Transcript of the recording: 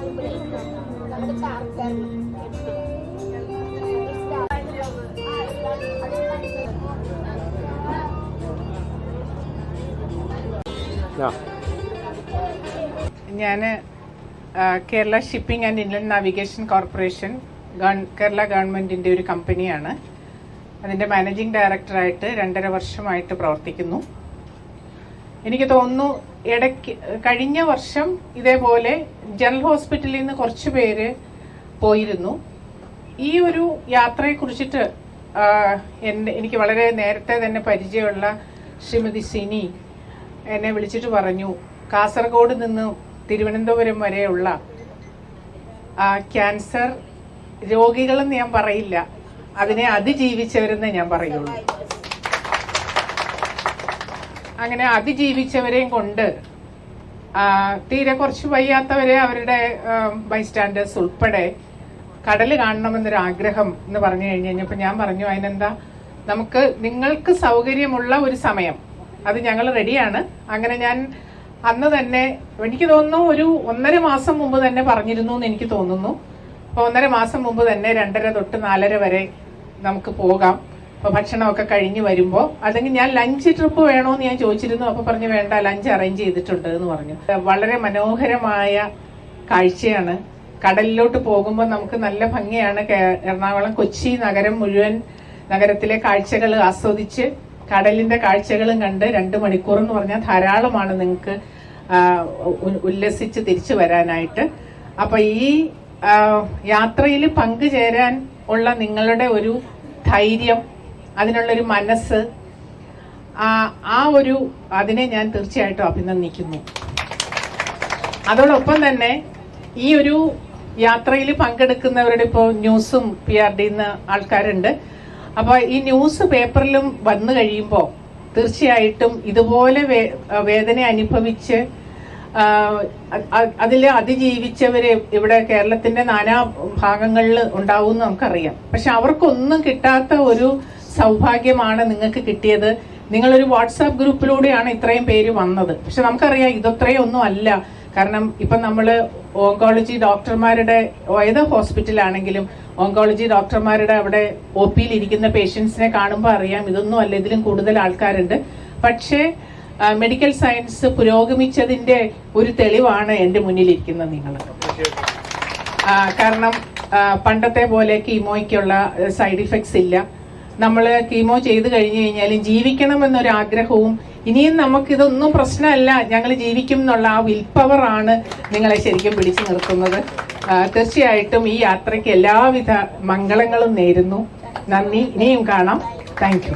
ഞാൻ Kerala shipping and Indian navigation corporation Kerala ഗവൺമെന്റിന്റെ ഒരു കമ്പനിയാണ്. അതിന്റെ മാനേജിംഗ് ഡയറക്ടറായിട്ട് രണ്ടര വർഷമായിട്ട് പ്രവർത്തിക്കുന്നു. എനിക്ക് തോന്നുന്നു ഇടയ്ക്ക് കഴിഞ്ഞ വർഷം ഇതേപോലെ ജനറൽ ഹോസ്പിറ്റലിൽ നിന്ന് കുറച്ച് പേര് പോയിരുന്നു. ഈ ഒരു യാത്രയെ കുറിച്ചിട്ട് എന്റെ എനിക്ക് വളരെ നേരത്തെ തന്നെ പരിചയമുള്ള ശ്രീമതി സിനി എന്നെ വിളിച്ചിട്ട് പറഞ്ഞു കാസർഗോഡ് നിന്ന് തിരുവനന്തപുരം വരെയുള്ള ക്യാൻസർ രോഗികളെന്ന് ഞാൻ പറയില്ല. അതിനെ അതിജീവിച്ചവരെന്ന് ഞാൻ പറയുള്ളൂ. അങ്ങനെ അതിജീവിച്ചവരെയും കൊണ്ട് തീരെ കുറച്ച് വയ്യാത്തവരെ അവരുടെ ബൈസ്റ്റാൻഡേഴ്സ് ഉൾപ്പെടെ കടൽ കാണണമെന്നൊരു ആഗ്രഹം എന്ന് പറഞ്ഞു കഴിഞ്ഞു കഴിഞ്ഞപ്പോൾ ഞാൻ പറഞ്ഞു അതിനെന്താ? നമുക്ക് നിങ്ങൾക്ക് സൗകര്യമുള്ള ഒരു സമയം. അത് ഞങ്ങൾ റെഡിയാണ് അങ്ങനെ ഞാൻ അന്ന് തന്നെ എനിക്ക് തോന്നുന്നു ഒരു ഒന്നര മാസം മുമ്പ് തന്നെ പറഞ്ഞിരുന്നു എന്ന് എനിക്ക് തോന്നുന്നു. അപ്പോൾ ഒന്നര മാസം മുമ്പ് തന്നെ രണ്ടര തൊട്ട് നാലര വരെ നമുക്ക് പോകാം. ഭക്ഷണമൊക്കെ കഴിഞ്ഞ് വരുമ്പോൾ അല്ലെങ്കിൽ ഞാൻ ലഞ്ച് ട്രിപ്പ് വേണോന്ന് ഞാൻ ചോദിച്ചിരുന്നു അപ്പോൾ പറഞ്ഞു വേണ്ട ലഞ്ച് അറേഞ്ച് ചെയ്തിട്ടുണ്ട് എന്ന് പറഞ്ഞു. വളരെ മനോഹരമായ കാഴ്ചയാണ്. കടലിലോട്ട് പോകുമ്പോൾ നമുക്ക് നല്ല ഭംഗിയാണ് എറണാകുളം കൊച്ചി നഗരം മുഴുവൻ നഗരത്തിലെ കാഴ്ചകൾ ആസ്വദിച്ച് കടലിന്റെ കാഴ്ചകളും കണ്ട് രണ്ട് മണിക്കൂർ എന്ന് പറഞ്ഞാൽ ധാരാളമാണ് നിങ്ങൾക്ക് ഉല്ലസിച്ച് തിരിച്ചു വരാനായിട്ട്. അപ്പൊ ഈ യാത്രയിൽ പങ്കുചേരാൻ ഉള്ള നിങ്ങളുടെ ഒരു ധൈര്യം അതിനുള്ളൊരു മനസ്സ്. ആ ഒരു അതിനെ ഞാൻ തീർച്ചയായിട്ടും അഭിനന്ദിക്കുന്നു. അതോടൊപ്പം തന്നെ ഈ ഒരു യാത്രയിൽ പങ്കെടുക്കുന്നവരുടെ ഇപ്പോൾ ന്യൂസും പി ആർ ഡിന്ന് ആൾക്കാരുണ്ട്. അപ്പോൾ ഈ ന്യൂസ് പേപ്പറിലും വന്നു കഴിയുമ്പോൾ തീർച്ചയായിട്ടും ഇതുപോലെ വേദന അനുഭവിച്ച് അതിൽ അതിജീവിച്ചവർ ഇവിടെ കേരളത്തിന്റെ നാനാ ഭാഗങ്ങളിൽ ഉണ്ടാവും നമുക്കറിയാം. പക്ഷെ അവർക്കൊന്നും കിട്ടാത്ത ഒരു സൗഭാഗ്യമാണ് നിങ്ങൾക്ക് കിട്ടിയത്. നിങ്ങളൊരു വാട്സാപ്പ് ഗ്രൂപ്പിലൂടെയാണ് ഇത്രയും പേര് വന്നത്. പക്ഷെ നമുക്കറിയാം ഇതത്രയും ഒന്നും അല്ല. കാരണം ഇപ്പൊ നമ്മൾ ഓങ്കോളജി ഡോക്ടർമാരുടെ ഏത് ഹോസ്പിറ്റലാണെങ്കിലും ഓങ്കോളജി ഡോക്ടർമാരുടെ അവിടെ ഒ പിയിൽ ഇരിക്കുന്ന പേഷ്യൻസിനെ കാണുമ്പോൾ അറിയാം ഇതൊന്നും അല്ല ഇതിലും കൂടുതൽ ആൾക്കാരുണ്ട്. പക്ഷേ മെഡിക്കൽ സയൻസ് പുരോഗമിച്ചതിന്റെ ഒരു തെളിവാണ് എന്റെ മുന്നിലിരിക്കുന്നത് നിങ്ങൾ. കാരണം പണ്ടത്തെ പോലെ കീമോയ്ക്കുള്ള സൈഡ് ഇഫക്ട്സ് ഇല്ല. നമ്മൾ കീമോ ചെയ്ത് കഴിഞ്ഞു കഴിഞ്ഞാൽ ജീവിക്കണം എന്നൊരു ആഗ്രഹവും ഇനിയും നമുക്കിതൊന്നും പ്രശ്നമല്ല. ഞങ്ങൾ ജീവിക്കും എന്നുള്ള ആ വിൽ നിങ്ങളെ ശരിക്കും പിടിച്ചു നിർത്തുന്നത്. തീർച്ചയായിട്ടും ഈ യാത്രയ്ക്ക് എല്ലാവിധ മംഗളങ്ങളും നേരുന്നു. നന്ദി. ഇനിയും കാണാം. താങ്ക്